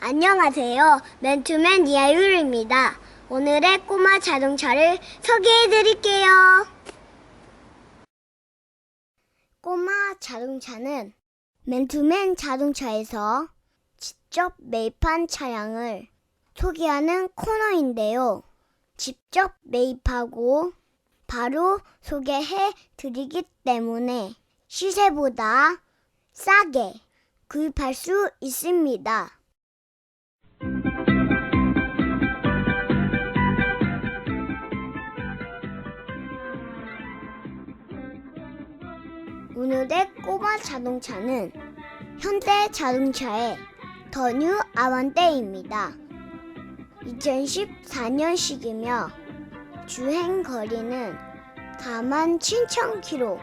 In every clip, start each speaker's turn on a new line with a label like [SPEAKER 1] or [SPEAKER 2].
[SPEAKER 1] 안녕하세요. 맨투맨 이하율입니다. 오늘의 꼬마 자동차를 소개해 드릴게요. 꼬마 자동차는 맨투맨 자동차에서 직접 매입한 차량을 소개하는 코너인데요. 직접 매입하고 바로 소개해 드리기 때문에 시세보다 싸게 구입할 수 있습니다. 오늘의 꼬마 자동차는 현대 자동차의 더 뉴 아반떼입니다. 2014년식이며 주행 거리는 4만 7천 킬로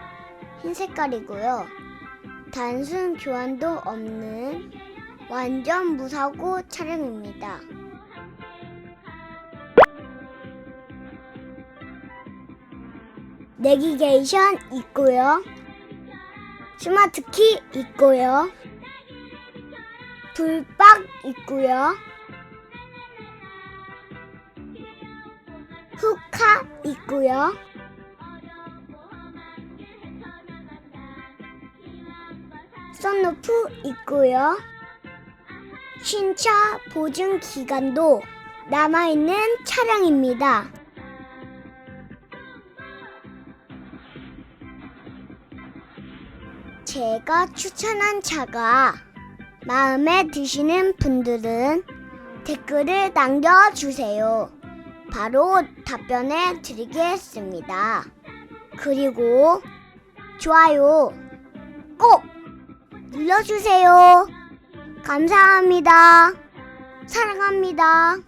[SPEAKER 1] 흰 색깔이고요. 단순 교환도 없는 완전 무사고 차량입니다. 내비게이션 있고요. 스마트키 있고요. 불박 있고요. 후카 있고요. 썬루프 있고요. 신차 보증 기간도 남아있는 차량입니다. 제가 추천한 차가 마음에 드시는 분들은 댓글을 남겨주세요. 바로 답변해 드리겠습니다. 그리고 좋아요 꼭 눌러주세요. 감사합니다. 사랑합니다.